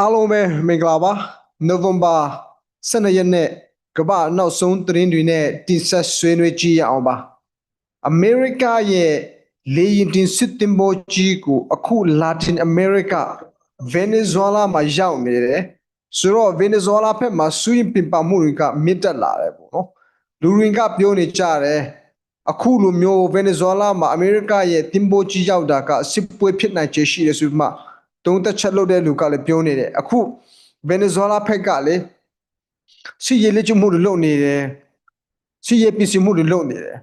အားလုံးပဲမင်္ဂလာပါနိုဝင်ဘာ12ရက်နေ့ကမ္ဘာနောက်ဆုံးသတင်းတွေနဲ့တင်ဆက်ဆွေးနွေးကြည့်ရအောင်ပါအမေရိကရဲ့လေယာဉ်တင်စစ်တင်ပေါ်ကြီးကိုအခုလာတင်အမေရိကဗင်နီဇွဲလားမှာရောက်နေတယ်ဆိုတော့ဗင်နီဇွဲလားဖက်မှာစူးရင်ပင်ပမှုတွေကမြင့်တက်လာတယ်ပေါ့နော်လူတွေကပြောနေကြတယ်အခုလိုမျိုးဗင်နီဇွဲလားမှာအမေရိကရဲ့တင်ပေါ်ကြီးရောက်တာကစစ်ပွဲဖြစ်နိုင်ခြေရှိတယ်ဆိုပြီးမှ တုံးသက်ချက်လုပ်တဲ့လူကလည်းပြောနေတယ်အခုဗင်နီဇွဲလားဖက်ကလည်းစီရေးလက်ကျမှုတွေလုပ်နေတယ်စီရေးပစ္စည်းမှုတွေလုပ်နေတယ်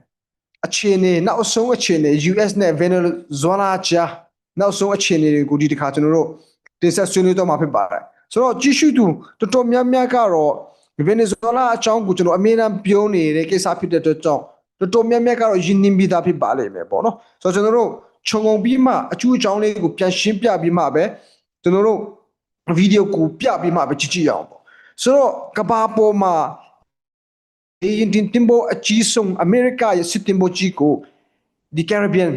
အခြေအနေနောက်ဆုံးအခြေအနေ US နဲ့ Venezuela ကြားနောက်ဆုံးအခြေအနေတွေကိုဒီတစ်ခါကျွန်တော်တို့တင်ဆက်ဆွေးနွေးတော့မှာဖြစ်ပါတယ်ဆိုတော့ကြည့်ရှုသူတော်တော်များများကတော့ Venezuela အကြောင်းကိုကျွန်တော်အမြဲတမ်းပြောနေတဲ့ကိစ္စဖြစ်တဲ့အတွက်ကြောင့်တော်တော်များများကတော့ယဉ်နှင်းပြီးသားဖြစ်ပါလိမ့်မယ်ပေါ့နော်ဆိုတော့ကျွန်တော်တို့ ခြုံငုံပြီးမှအကျိုးအကြောင်းလေးကိုပြန်ရှင်းပြပြီးမှပဲကျွန်တော်တို့ဗီဒီယိုကိုပြပြီးမှပဲကြည့်ကြည့်ရအောင်ပေါ့ဆိုတော့ကဘာပေါ်မှာဒီရင်တင်တင်ဘောအကြီးဆုံးအမေရိကရဲ့စစ်တင်ဘောကြီးကိုဒီ Caribbean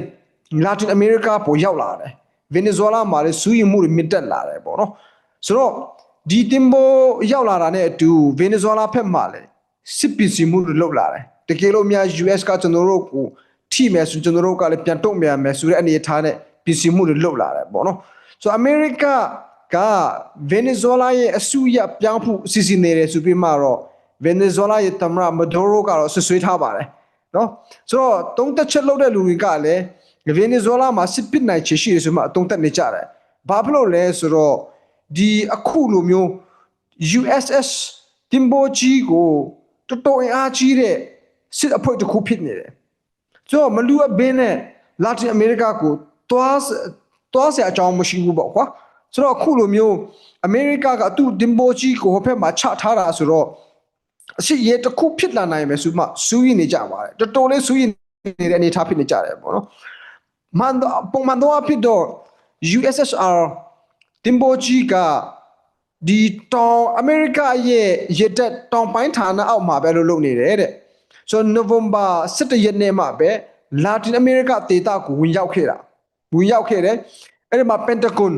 Latin America ပေါ်ရောက်လာတယ်ဗင်နီဇွဲလားမှာလည်းစူးရင်မှုတွေမြင့်တက်လာတယ်ပေါ့နော်ဆိုတော့ဒီတင်ဘောရောက်လာတာနဲ့အတူဗင်နီဇွဲလားဖက်မှာလည်းစစ်ပစ္စည်းမှုတွေလုပ်လာတယ်တကယ်လို့များ US ကကျွန်တော်တို့ကို ထိမယ်ဆိုကျွန်တော်တို့ကလည်းပြန်တုံ့ပြန်မယ်ဆိုတဲ့အနေအထားနဲ့ပစ္စည်းမှုတွေလုပ်လာတယ်ပေါ့နော်ဆိုတော့အမေရိကကဗင်နီဇွဲလားရဲ့အစုရပြောင်းဖို့စီစဉ်နေတယ်ဆိုပြီးမှတော့ဗင်နီဇွဲလားရဲ့သမ္မတမဒိုရိုကတော့ဆွဆွေးထားပါတယ်နော်ဆိုတော့တုံးတက်ချက်လုပ်တဲ့လူတွေကလည်းဗင်နီဇွဲလားမှာစစ်ပစ်နိုင်ချေရှိတယ်ဆိုမှအတုံးတက်နေကြတယ်ဘာဖြစ်လို့လဲဆိုတော့ဒီအခုလိုမျိုး USS တင်ဘောကြီးကိုတော်တော်အင်အားကြီးတဲ့စစ်အဖွဲ့တစ်ခုဖြစ်နေတယ် ဆိုတော့မလူအဘင်းနဲ့လာတင်အမေရိကကိုတွားတွားစရာအကြောင်းမရှိဘူးပေါ့ကွာဆိုတော့အခုလိုမျိုးအမေရိကကသူ့တင်ဘောကြီးကိုဟိုဘက်မှာချထားတာဆိုတော့အရှိရေတစ်ခုဖြစ်လာနိုင်မယ်ဆိုမှစူးရင်နေကြပါတယ်တော်တော်လေးစူးရင်နေတဲ့အနေအထားဖြစ်နေကြတယ်ပေါ့နော်မန်တော့ပုံမှန်တော့ဖြစ်တော့ USSR တင်ဘောကြီးကဒီတောင်အမေရိကရဲ့ရစ်တက်တောင်ပိုင်းဌာနအောက်မှာပဲလို့လုပ်နေတယ်တဲ့ ဆိုတော့နိုဝင်ဘာ17ရက်နေ့မှာပဲလာတင်အမေရိကဒေသကိုဝင်ရောက်ခဲ့တာဝင်ရောက်ခဲ့တယ်အဲ့ဒီမှာပန်တဂွန်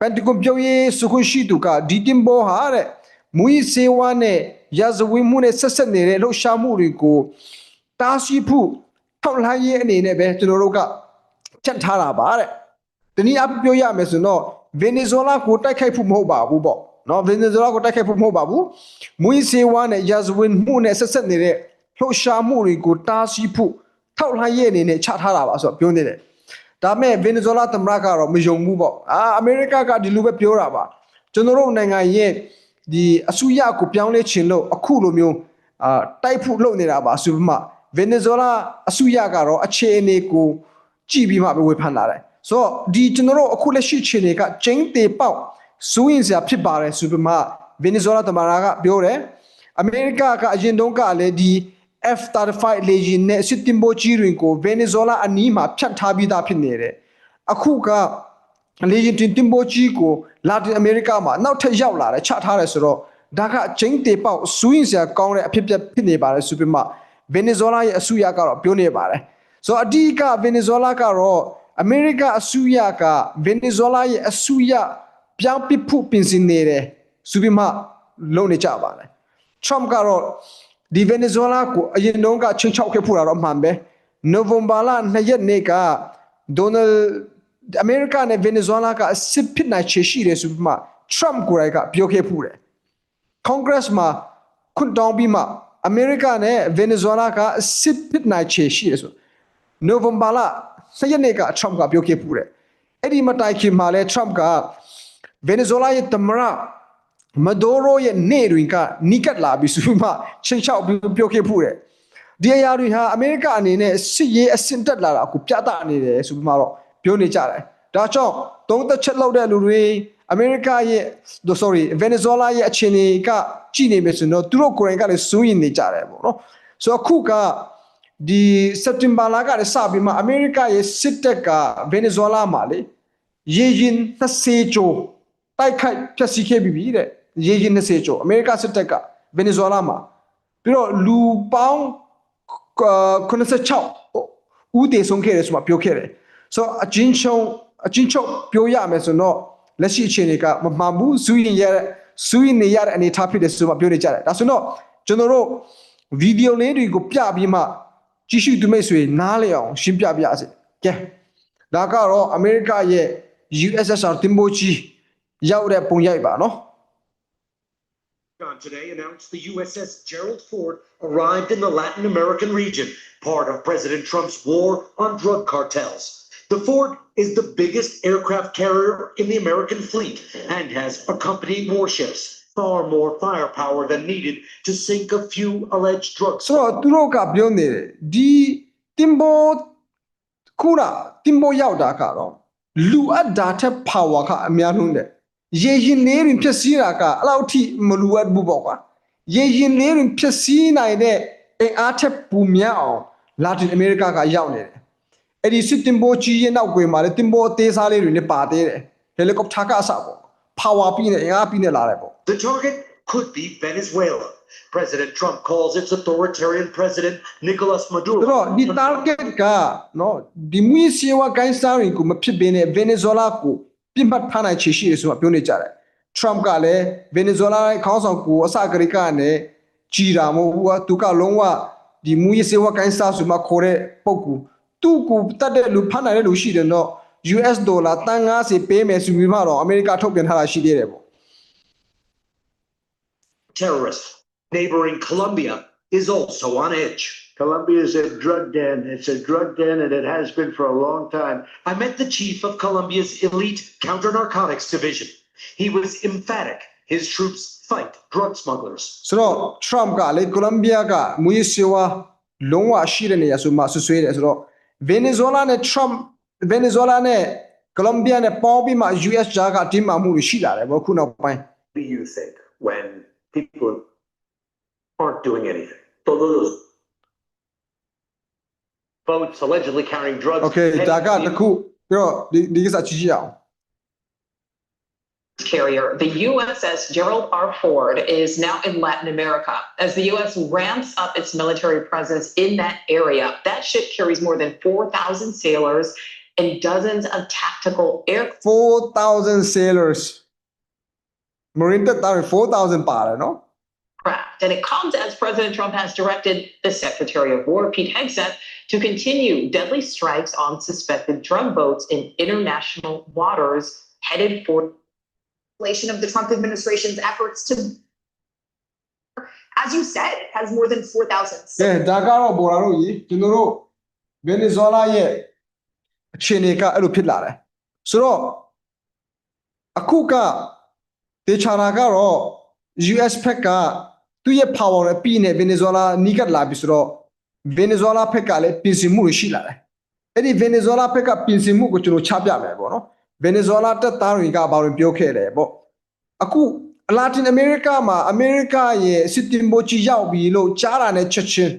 ပန်တဂွန်ပြောရေးစုခွင့်ရှိသူကဒီတင်ဘောဟာတဲ့မူရီစေဝါနဲ့ရာဇဝတ်မှုနဲ့ဆက်ဆက်နေတဲ့လှုပ်ရှားမှုတွေကိုတားဆီးဖို့ထောက်လှမ်းရေးအနေနဲ့ပဲကျွန်တော်တို့ကချက်ထားတာပါတဲ့တနည်းအားဖြင့်ပြောရမယ်ဆိုတော့ဗင်နီဇွဲလားကိုတိုက်ခိုက်ဖို့မဟုတ်ပါဘူးပေါ့နော်ဗင်နီဇွဲလားကိုတိုက်ခိုက်ဖို့မဟုတ်ပါဘူးမွေးစေဝါနဲ့ယာဇဝင်မှုနဲ့ဆက်ဆက်နေတဲ့ လှုပ်ရှားမှုတွေကိုတားဆီးဖို့ထောက်လှမ်းရေးအနေနဲ့ချထားတာပါဆိုတော့ပြောနေတယ်ဒါပေမဲ့ဗင်နီဇွဲလားသမ္မတကတော့မယုံဘူးပေါ့အာအမေရိကကဒီလိုပဲပြောတာပါကျွန်တော်တို့နိုင်ငံရဲ့ဒီအဆူရကိုပြောင်းလဲခြင်းလို့အခုလိုမျိုးအာတိုက်ဖို့လုပ်နေတာပါဆိုပြီးမှဗင်နီဇွဲလားအဆူရကတော့အခြေအနေကိုကြည့်ပြီးမှပဲဝေဖန်လာတယ်ဆိုတော့ဒီကျွန်တော်တို့အခုလက်ရှိခြေနေကကျင်းတေပေါက်စူးရင်စရာဖြစ်ပါတယ်ဆိုပြီးမှဗင်နီဇွဲလားတမန်ကပြောတယ်အမေရိကကအရင်တုန်းကလည်းဒီ F35 လေယာဉ်နဲ့စစ်တင်ပိုကြီးတွေကိုဗင်နီဇွဲလားအနီးမှာဖြတ်ထားပြီးသားဖြစ်နေတယ်အခုကလေယာဉ်တင်တင်ပိုကြီးကိုလာတင်အမေရိကမှာနောက်ထပ်ရောက်လာတယ်ချထားတယ်ဆိုတော့ဒါကကျင်းတေပေါက်စူးရင်စရာကောင်းတဲ့အဖြစ်ပြက်ဖြစ်နေပါတယ်ဆိုပြီးမှဗင်နီဇွဲလားရဲ့အဆူရကတော့ပြောနေပါတယ်ဆိုတော့အဓိကဗင်နီဇွဲလားကတော့အမေရိကအဆူရကဗင်နီဇွဲလားရဲ့အဆူရပြောင်းပစ်ဖို့ပြင်ဆင်နေတယ်ဆိုပြီးမှလုပ်နေကြပါတယ်။ Trump ကတော့ ဒီဗင်နီဇွဲလားကိုအရင်တုန်းကချင်းချောက်ခဲ့ဖို့တာတော့အမှန်ပဲ။ November လ2ရက်နေ့က Donald အမေရိကနဲ့ဗင်နီဇွဲလားကအစစ်ဖြစ်နိုင်ချေရှိတယ်ဆိုပြီးမှ Trump ကိုယ်တိုင်ကပြောခဲ့ဖို့တယ်။ Congress မှာခွင့်တောင်းပြီးမှအမေရိကနဲ့ဗင်နီဇွဲလားကအစစ်ဖြစ်နိုင်ချေရှိတယ်ဆို November လ10ရက်နေ့က Trump ကပြောခဲ့ပူတယ်အဲ့ဒီမတိုင်ခင်မှာလဲ Trump ကဗင်နီဇွဲလားရဲ့သမ္မတ မဒိုရိုရဲ့နေတွင်ကနီးကပ်လာပြီးဆိုမှချိန်ချောက်ပြောခဲ့ပူတယ်ဒီအရာတွေဟာအမေရိကအနေနဲ့စစ်ရေးအဆင့်တက်လာတာကိုပြသနေတယ်ဆိုပြီးမှတော့ပြောနေကြတယ်ဒါကြောင့်သုံးသက်ချက်လောက်တဲ့လူတွေအမေရိကရဲ့ sorry ဗင်နီဇွဲလားရဲ့အခြေအနေကကြည်နေမယ်ဆိုတော့သူတို့ကိုယ်တိုင်ကလည်းစိုးရင်နေကြတယ်ပေါ့နော်ဆိုတော့အခုကဒီစက်တင်ဘာလကလည်းစပြီးမှအမေရိကရဲ့စစ်တပ်ကဗင်နီဇွဲလားမှာလေရေရင်30ကျော်တိုက်ခိုက်ဖျက်ဆီးခဲ့ပြီတဲ့ ရေရင်30ကျော်အမေရိကစစ်တပ်ကဗင်နီဇွဲလားမှာပြီးတော့လူပေါင်း96ဦးတည်ဆုံးခဲ့တယ်ဆိုမှပြောခဲ့တယ်ဆိုတော့အချင်းချုံအချင်းချုပ်ပြောရမယ်ဆိုတော့လက်ရှိအခြေအနေကမမှန်ဘူးစူးရင်ရတဲ့စူးရင်နေရတဲ့အနေအထားဖြစ်တယ်ဆိုမှပြောနေကြတယ်ဒါဆိုတော့ကျွန်တော်တို့ဗီဒီယိုလေးတွေကိုပြပြီးမှကြည့်ရှုသူမိတ်ဆွေနားလည်အောင်ရှင်းပြပြစေကဲဒါကတော့အမေရိကရဲ့ USSR တင်ပို့ကြီးရောက်တဲ့ပုံရိုက်ပါနော် Pentagon today announced the USS Gerald Ford arrived in the Latin American region, part of President Trump's war on drug cartels. The Ford is the biggest aircraft carrier in the American fleet and has accompanying warships, far more firepower than needed to sink a few alleged drug ဆိုတော့သူတို့ကပြောနေတယ်ဒီတင်ပိုခုနတင်ပိုရောက်တာကတော့လူအပ်တာထက် power ကအများဆုံးတယ် ရေရင်လေးရင်ဖြစ်စည်းတာကအဲ့လောက်ထိမလူအပ်ဘူးပေါ့ကွာရေရင်လေးရင်ဖြစ်စည်းနိုင်တဲ့အင်အားထက်ပူမြတ်အောင်လာတင်အမေရိကကရောက်နေတယ်အဲ့ဒီစစ်တင်ပိုကြီးရဲ့နောက်ကွယ်မှာလေတင်ပိုအသေးစားလေးတွေလည်းပါသေးတယ်ဟယ်လီကော်ပတာကအစပေါ့ power ပြီးနေအင်အားပြီးနေလာတယ်ပေါ့ The target could be Venezuela. President Trump calls its authoritarian president Nicolas ဆို Maduro. တော့ဒီ target ကနော်ဒီမွေးစီဝါကိုင်းစားရင်ကိုမဖြစ်ဘဲနဲ့ Venezuela ကို ပြစ်မှတ်ထားနိုင်ချေရှိတယ်ဆိုတာပြောနေကြတယ် Trump ကလည်း Venezuela ရဲ့ခေါင်းဆောင်ကိုအစကရိကနဲ့ကြီးတာမဟုတ်ဘူးကသူကလုံးဝဒီမွေးစီဝါကိုင်းစားဆိုမှခေါ်တဲ့ပုံကူသူ့ကိုတတ်တဲ့လူဖမ်းနိုင်တဲ့လူရှိတယ်တော့ US ဒေါ်လာတန်90ပေးမယ်ဆိုပြီးမှတော့အမေရိကထုတ်ပြန်ထားတာရှိသေးတယ်ပေါ့ terrorist. Neighboring Colombia is also on edge. Colombia is a drug den. It's a drug den, and it has been for a long time. I met the chief of Colombia's elite counter narcotics division. He was emphatic. His troops fight drug smugglers. ဆိုတော့ Trump ကလေကိုလံဘီယာကမွေးစီဝါလုံးဝရှိတဲ့နေရာဆိုမှဆွဆွေးတယ်ဆိုတော့ Venezuela နဲ့ Trump Venezuela နဲ့ Colombia နဲ့ပေါင်းပြီးမှ US ဂျာကတင်းမာမှုတွေရှိလာတယ်ဗောခုနောက်ပိုင်း do you think when people aren't doing anything? so those boats allegedly carrying drugs. Okay, Daga, the cool girl, carrier, the USS Gerald R. Ford, is now in Latin America. As the U.S. ramps up its military presence in that area, that ship carries more than 4,000 sailors and dozens of tactical air. 4,000 sailors. Marine, 4,000 para, no? ယ်နော် And it comes as President Trump has directed the Secretary of War, Pete Hegseth, to continue deadly strikes on suspected drug boats in international waters headed for of the Trump administration's efforts to, as you said, has more than 4,000. ကဲဒါကတော့ဘော်လာတို့ကြီးကျွန်တော်တို့ Venezuela ရဲ့အခြေအနေကအဲ့လိုဖြစ်လာတယ်ဆိုတော့အခုကတေချာတာကတော့ US ဖက်က သူ့ရဲ့ power နဲ့ပြီးနေ Venezuela နီးကပ်လာပြီဆိုတော့ Venezuela ဖက်ကလည်းပြင်ဆင်မှုတွေရှိလာတယ်အဲ့ဒီ Venezuela ဖက်ကပြင်ဆင်မှုကိုကျွန်တော်ချပြမယ်ပေါ့နော် Venezuela တက်သားတွေကဘာလို့ပြောခဲ့တယ်ပေါ့အခု Latin America မှာ America ရဲ့စစ်တင်ပိုကြီးရောက်ပြီလို့ကြားတာနဲ့ချက်ချင်း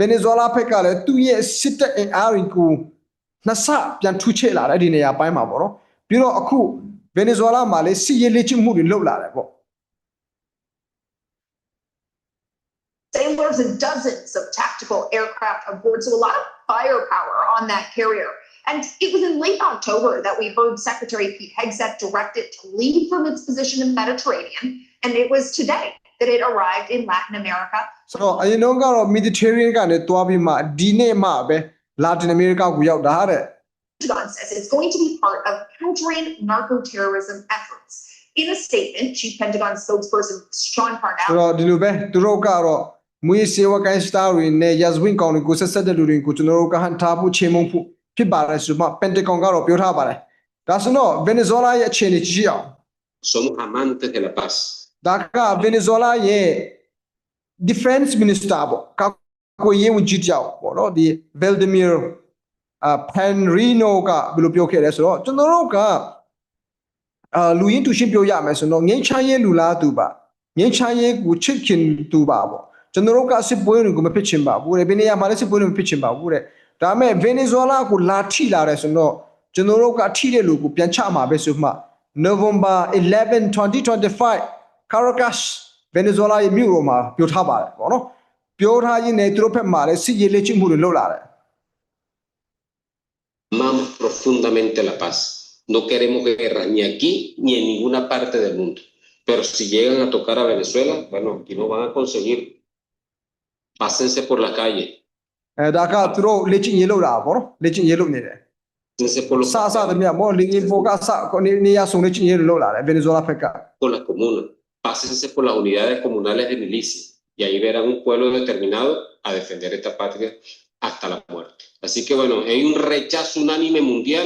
Venezuela ဖက်ကလည်းသူ့ရဲ့စစ်တပ်အင်အားတွေကိုနှစ်ဆပြန်ထူချဲ့လာတယ်ဒီနေရာပိုင်းမှာပေါ့နော်ပြီးတော့အခု Venezuela မှာလည်းစစ်ရေးလေ့ကျင့်မှုတွေလုပ်လာတယ်ပေါ့ sailors and dozens of tactical aircraft aboard, so a lot of firepower on that carrier. And it was in late October that we heard Secretary Pete Hegseth direct it to leave from its position in the Mediterranean, and it was today that it arrived in Latin America. ဆိုတော့အရင်တော့ကတော့ Mediterranean ကနေတွားပြီးမှဒီနေ့မှပဲ Latin America ကိုရောက်တာတဲ့ Pentagon says it's going to be part of countering narco-terrorism efforts. In a statement, Chief Pentagon spokesperson Sean ဆို Parnell တော့ဒီလိုပဲသူတို့ကတော့ မွေးစေဝကိုင်းစတာတွေနဲ့ Yasmin ကောင်တွေကိုဆက်ဆက်တဲ့လူတွေကိုကျွန်တော်တို့ကဟန်ထားဖို့ချေမှုန်းဖို့ဖြစ်ပါတယ်ဆိုမှ Pentagon ကတော့ပြောထားပါတယ်ဒါဆိုတော့ Venezuela ရဲ့အခြေအနေကြည့်အောင် somos amantes de la paz. ဒါက Venezuela ရဲ့ defense minister ပေါ့ကာကွယ်ရေးဝန်ကြီးတယောက်ပေါ့နော်ဒီ Vladimir အာ Penrino ကဘယ်လိုပြောခဲ့လဲဆိုတော့ကျွန်တော်တို့ကအာလူရင်းတူရှင်းပြောရမယ်ဆိုတော့ငင်းချမ်းရေးလူလားသူပါငင်းချမ်းရေးကိုချစ်ခင်သူပါပေါ့ ကျွန်တော်တို့ကစစ်ပွဲတွေကိုမဖြစ်ချင်ပါဘူးတဲ့ဘယ်နေရာမှာလဲစစ်ပွဲတွေမဖြစ်ချင်ပါဘူးတဲ့ဒါပေမဲ့ Venezuela ကိုလာထိလာတယ်ဆိုတော့ကျွန်တော်တို့ကထိတဲ့လူကိုပြန်ချမှာပဲဆိုမှ November 11 2025 Caracas Venezuela ရဲ့မြို့တော်မှာပြောထားပါတယ်ပေါ့နော်ပြောထားရင်းနဲ့သူတို့ဘက်မှာလည်းစစ်ရေးလေ့ကျင့်မှုတွေလုပ်လာတယ် Amamos profundamente la paz. No queremos guerra ni aquí ni en ninguna parte del mundo. Pero si llegan a tocar a Venezuela, bueno, aquí no van a conseguir. Pásense por la calle, အဲဒါကသူတို့လေ့ကျင့်ရေးလုပ်တာပေါ့နော်လေ့ကျင့်ရေးလုပ်နေတယ် pásense por los စစသမျှမောလင်းင်းပိုကစကနေနေရဆုံးလေ့ကျင့်ရေးလုပ်လာတယ်ဗင်နီဇွဲလားဘက်က por las comunas, pásense por las unidades comunales de milicia y ahí verán un pueblo determinado a defender esta patria hasta la muerte. Así que bueno, hay un rechazo unánime mundial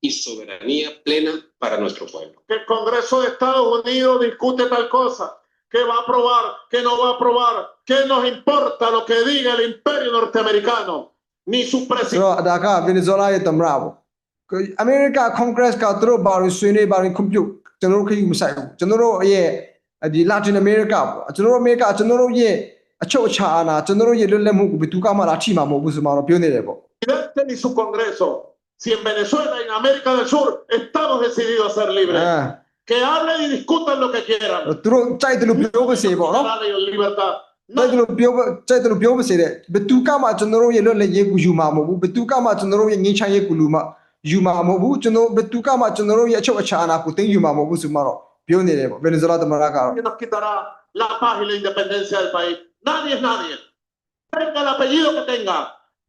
y soberanía plena para nuestro pueblo. que el Congreso de Estados Unidos discute tal cosa, que va a aprobar, que no va a aprobar, que nos importa lo que diga el imperio norteamericano, ni su ဆို presidente. တော့ဒါကဗင်နီဇွဲလားရဲ့သမ္မတပေါ့အမေရိကကွန်ဂရက်စ်ကသူတို့ဘာလို့ဆွေးနွေးဘာလို့ကွန်ပျူကျွန်တော်တို့ခရီးမဆိုင်ဘူးကျွန်တော်တို့ရဲ့ဒီလာတင်အမေရိကပေါ့ကျွန်တော်တို့အမေရိကကျွန်တော်တို့ရဲ့အချုပ်အခြာအာဏာကျွန်တော်တို့ရဲ့လွတ်လပ်မှုကိုဘယ်သူကမှလာထိမှာမဟုတ်ဘူးဆိုမှတော့ပြောနေတယ်ပေါ့ ni su Congreso. Si en Venezuela y en América del Sur estamos decididos a ser အဲ libres, que hablen y discutan lo que quieran. သူတို့ကြိုက်တယ်လို့ပြောပါစေပေါ့နော် Dale libertad. ကြိုက်တယ်လို့ပြောပါကြိုက်တယ်လို့ပြောပါစေတဲ့ဘယ်သူကမှကျွန်တော်တို့ရဲ့လွတ်လပ်ရေးကိုယူမှာမဟုတ်ဘူးဘယ်သူကမှကျွန်တော်တို့ရဲ့ငင်းချမ်းရေးကိုလူမှယူမှာမဟုတ်ဘူးကျွန်တော်ဘယ်သူကမှကျွန်တော်တို့ရဲ့အချုပ်အခြာအာဏာကိုသိမ်းယူမှာမဟုတ်ဘူးဆိုမှတော့ပြောနေတယ်ပေါ့ဗင်နီဇွဲလားသမ္မတကတော့ Nadie nos quitará la paz y la independencia del país. Nadie es nadie. Tenga el apellido que tenga,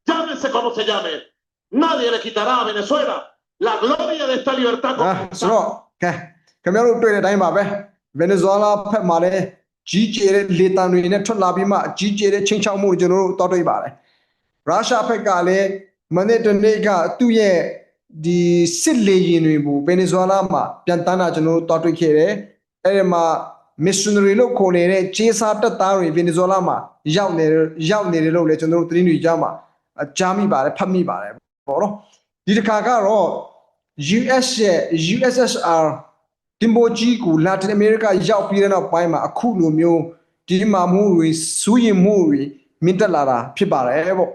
llámese como se llame. Nadie le quitará a Venezuela la gloria de esta libertad. အာဆိုတော့ကဲခင်ဗျားတို့တွေ့တဲ့အတိုင်းပါပဲဗင်နီဇွဲလားဖက်မှာလည်းကြီးကျယ်တဲ့လေတံတွေနဲ့ထွက်လာပြီးမှကြီးကျယ်တဲ့ချင်းချောက်မှုကိုကျွန်တော်တို့တောက်တွေ့ပါတယ်ရုရှားဖက်ကလည်းမနေ့တနေ့ကသူ့ရဲ့ဒီစစ်လေယာဉ်တွေကိုဗင်နီဇွဲလားမှာပြန်တန်းတာကျွန်တော်တို့တောက်တွေ့ခဲ့တယ်အဲ့ဒီမှာ missionary လို့ခေါ်နေတဲ့ဂျေစာတက်သားတွေဗင်နီဇွဲလားမှာရောက်နေရောက်နေတယ်လို့လည်းကျွန်တော်တို့သတင်းတွေကြားမှာကြားမိပါတယ်ဖတ်မိပါတယ် ပေါ့နော်ဒီတစ်ခါကတော့ US ရဲ့ USSR တင်ပိုကြီးကိုလာတင်အမေရိကရောက်ပြီးတဲ့နောက်ပိုင်းမှာအခုလိုမျိုးဒီမှာမှုတွေစူးရင်မှုတွေမြင့်တက်လာတာဖြစ်ပါတယ်ပေါ့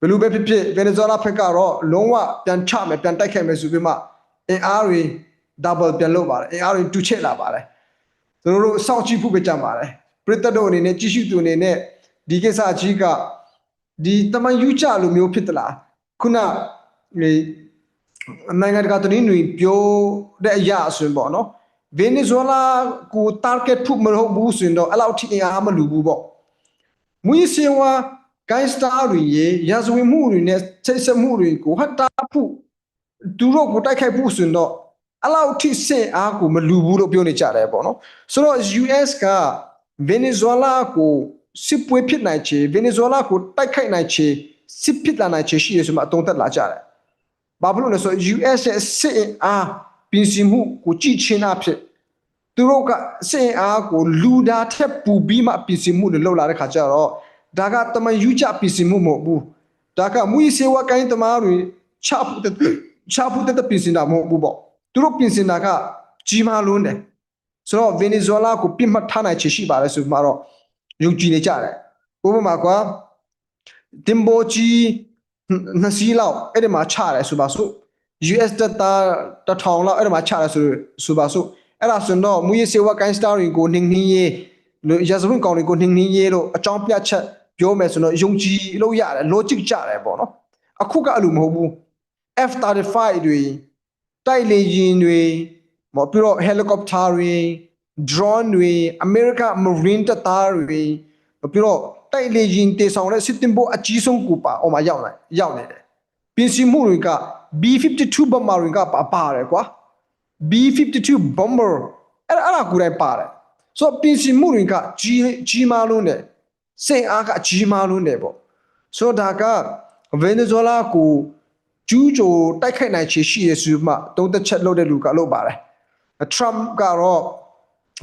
ဘယ်လိုပဲဖြစ်ဖြစ်ဗင်နီဇွဲလားဘက်ကတော့လုံးဝပြန်ချမယ်ပြန်တိုက်ခိုက်မယ်ဆိုပြီးမှအင်အားတွေ double ပြန်လုပ်ပါတယ်အင်အားတွေတူချက်လာပါတယ်ကျွန်တော်တို့စောင့်ကြည့်ဖို့ပဲကြံပါတယ်ပြည်သက်တို့အနေနဲ့ကြီးစုသူအနေနဲ့ဒီကိစ္စကြီးကဒီတမန်ယူကြလိုမျိုးဖြစ်သလား ခုနဒီနိုင်ငံတကာသတင်းတွေပြောတဲ့အရာဆိုရင်ပေါ့နော်ဗင်နီဇွဲလားကို target ထုတ်မဟုတ်ဘူးဆိုရင်တော့အဲ့လောက်ထိအင်အားမလူဘူးပေါ့မွေးစင်ဝါ gangster တွေရေရာဇဝတ်မှုတွေနဲ့ချိတ်ဆက်မှုတွေကိုဟတ်တာဖို့သူတို့ကိုတိုက်ခိုက်ဖို့ဆိုရင်တော့အဲ့လောက်ထိစင်အားကိုမလူဘူးလို့ပြောနေကြတယ်ပေါ့နော်ဆိုတော့ US ကဗင်နီဇွဲလားကိုစစ်ပွဲဖြစ်နိုင်ချေဗင်နီဇွဲလားကိုတိုက်ခိုက်နိုင်ချေ စစ်ဖြစ်လာနိုင်ချေရှိရဆိုမှအတုံးသက်လာကြတယ်ဘာဖြစ်လို့လဲဆိုတော့ US ရဲ့စစ်အင်အားပြင်ဆင်မှုကိုကြည့်ချင်းအဖြစ်သူတို့ကစစ်အင်အားကိုလူဒါထက်ပူပြီးမှပြင်ဆင်မှုတွေလုပ်လာတဲ့ခါကျတော့ဒါကတမန်ယူကြပြင်ဆင်မှုမဟုတ်ဘူးဒါကမူရီစေဝကိုင်းတမားတွေချဖို့တဲ့ချဖို့တဲ့ပြင်ဆင်တာမဟုတ်ဘူးပေါ့သူတို့ပြင်ဆင်တာကကြီးမားလွန်းတယ်ဆိုတော့ဗင်နီဇွဲလားကိုပြစ်မှတ်ထားနိုင်ချေရှိပါတယ်ဆိုမှတော့ယုံကြည်နေကြတယ်ဥပမာကွာ တင်ဘောကြီးနှစ်စီးလောက်အဲ့ဒီမှာချတယ်ဆိုပါစို့ US တက်တာတစ်ထောင်လောက်အဲ့ဒီမှာချတယ်ဆိုဆိုပါစို့အဲ့ဒါဆိုရင်တော့မူရစေဝကိုင်းစတာတွေကိုနှင်းနှင်းရေးလို့ရာဇဝင်ကောင်တွေကိုနှင်းနှင်းရေးလို့အကြောင်းပြချက်ပြောမယ်ဆိုတော့ယုံကြည်လို့ရတယ် logic ကြတယ်ပေါ့နော်အခုကအဲ့လိုမဟုတ်ဘူး F35 တွေတိုက်လေယာဉ်တွေမဟုတ်ပြီးတော့ helicopter တွေ drone တွေ America Marine တပ်သားတွေပြီးတော့ တိုက်လေယာဉ်တေဆောင်တဲ့စစ်တင်ဖို့အကြီးဆုံးကူပါအော်မှာရောက်နေရောက်နေတယ်ပြင်ဆင်မှုတွေက B52 bomber တွေကပါပါတယ်ကွာ B52 bomber အဲ့ဒါအဲ့ဒါကိုယ်တိုင်ပါတယ်ဆိုတော့ပြင်ဆင်မှုတွေကကြီးကြီးမားလုံးတယ်စိတ်အားကကြီးမားလုံးတယ်ပေါ့ဆိုတော့ဒါကဗင်နီဇွဲလားကိုကျူးကျော်တိုက်ခိုက်နိုင်ချေရှိရဆိုမှတုံးသက်ချက်လုပ်တဲ့လူကလုပ်ပါတယ်ထရမ့်ကတော့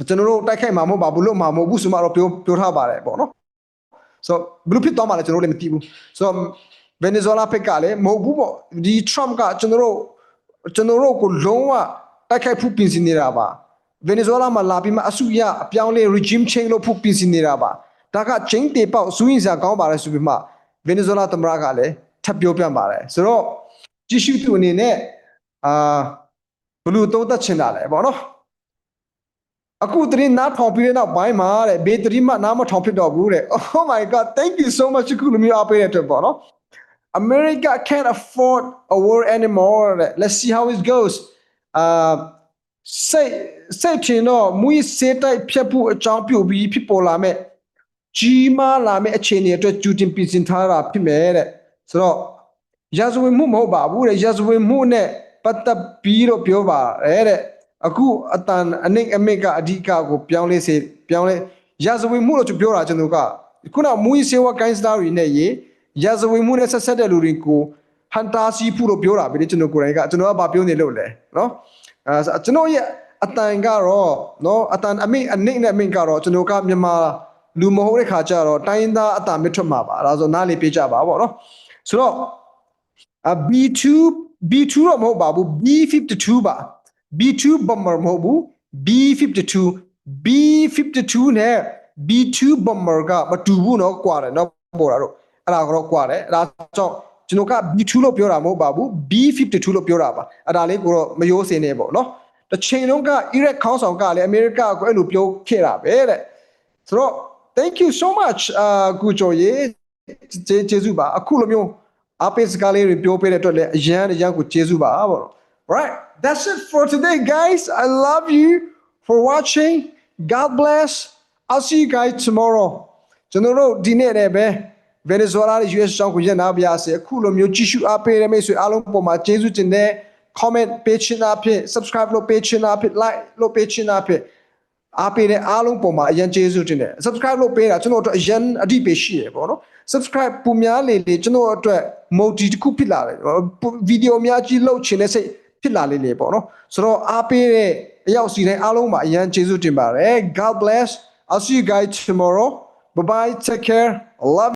ကျွန်တော်တို့တိုက်ခိုက်မှာမဟုတ်ပါဘူးလို့မှာမဟုတ်ဘူးဆိုမှတော့ပြောပြောထားပါတယ်ပေါ့နော် ဆိုတော့ဘယ်လိုဖြစ်သွားမှာလဲကျွန်တော်တို့လည်းမသိဘူးဆိုတော့ဗင်နီဇွဲလားဖက်ကလည်းမဟုတ်ဘူးပေါ့ဒီ Trump ကကျွန်တော်တို့ကျွန်တော်တို့ကိုလုံးဝတိုက်ခိုက်ဖို့ပြင်ဆင်နေတာပါဗင်နီဇွဲလားမှာလာပြီးမှအစုရအပြောင်းလဲ regime change လုပ်ဖို့ပြင်ဆင်နေတာပါဒါကချင်းတေပေါက်စူးရင်စရာကောင်းပါတယ်ဆိုပြီးမှဗင်နီဇွဲလားသမ္မတကလည်းထပ်ပြောပြပါတယ်ဆိုတော့ကြည့်ရှုသူအနေနဲ့အာဘလူသုံးသက်ချင်တာလဲပေါ့နော် အခုတရင်နားထောင်ပြီးတဲ့နောက်ပိုင်းမှာတဲ့ဘေးတရင်မှနားမထောင်ဖြစ်တော့ဘူးတဲ့ Oh my god thank you so much ခုလိုမျိုးအားပေးတဲ့အတွက်ပေါ့နော် America can't afford a war anymore တဲ့ let's see how it goes အာစိတ်စိတ်ထင်တော့မူရစေးတိုက်ဖြတ်ဖို့အကြောင်းပြုပြီးဖြစ်ပေါ်လာမဲ့ကြီးမားလာမဲ့အခြေအနေအတွက်ကြူတင်ပြင်ဆင်ထားတာဖြစ်မယ်တဲ့ဆိုတော့ရာဇဝင်မှုမဟုတ်ပါဘူးတဲ့ရာဇဝင်မှုနဲ့ပတ်သက်ပြီးတော့ပြောပါတယ်တဲ့ အခုအတန်အနိမ့်အမိတ်ကအဓိကကိုပြောင်းလဲစေပြောင်းလဲရာဇဝေမှုလို့ကျွန်တော်ပြောတာကျွန်တော်ကခုနမူရေးစေဝကိုင်းစတာတွေနဲ့ရေရာဇဝေမှုနဲ့ဆက်ဆက်တဲ့လူတွေကိုဟန်တာစီဖို့လို့ပြောတာပဲလေကျွန်တော်ကိုယ်တိုင်ကကျွန်တော်ကဘာပြောနေလို့လဲနော်အဲကျွန်တော်ရဲ့အတန်ကတော့နော်အတန်အမိတ်အနိမ့်နဲ့အမိတ်ကတော့ကျွန်တော်ကမြန်မာလူမဟုတ်တဲ့ခါကျတော့တိုင်းသားအတန်မထွက်မှာပါဒါဆိုနားလေးပြေးကြပါပေါ့နော်ဆိုတော့အ B2 B2 တော့မဟုတ်ပါဘူး B52 ပါ B2 bomber မဟုတ်ဘူး B52 B52နဲ့ B2 bomber ကမတူဘူးเนาะကွာတယ်เนาะပေါ်တာတော့အဲ့ဒါကတော့ကွာတယ်အဲ့ဒါကြောင့်ကျွန်တော်က B2 လို့ပြောတာမဟုတ်ပါဘူး B52 လို့ပြောတာပါအဲ့ဒါလေးကိုတော့မရိုးစင်နေပေါ့เนาะတစ်ချိန်လုံးက Iraq ခေါင်းဆောင်ကလည်းအမေရိကကိုအဲ့လိုပြောခဲ့တာပဲတဲ့ဆိုတော့ thank you so much အာကုကျော်ရေကျေကျေးဇူးပါအခုလိုမျိုးအပိစကားလေးတွေပြောပေးတဲ့အတွက်လည်းအရန်အရန်ကိုကျေးဇူးပါပေါ့နော် Right, that's it for today, guys. I love you for watching. God bless. I'll see you guys tomorrow. ကျွန်တော်တို့ဒီနေ့လည်းပဲ Venezuela နဲ့ US ကြောင့်ကိုရက်နာပြရစေအခုလိုမျိုးကြည့်ရှုအားပေးတဲ့မိတ်ဆွေအားလုံးပေါ်မှာကျေးဇူးတင်တဲ့ comment page နာဖြင့် subscribe လုပ် page နာဖြင့် like လုပ် page နာဖြင့်အားပေးတဲ့အားလုံးပေါ်မှာအရင်ကျေးဇူးတင်တယ် subscribe လုပ်ပေးတာကျွန်တော်တို့အရင်အဓိပ္ပာယ်ရှိရပေါ့နော် subscribe ပူများလေလေကျွန်တော်အတွက် multi တစ်ခုဖြစ်လာတယ်ဗီဒီယိုအများကြီးလုပ်ချင်တဲ့စိတ် ဖြစ်လာလေလေပေါ့နော်ဆိုတော့အားပေးတဲ့အရောက်စီတိုင်းအားလုံးမှာအရင်ကျေးဇူးတင်ပါတယ် God bless I'll see you guys tomorrow bye bye take care love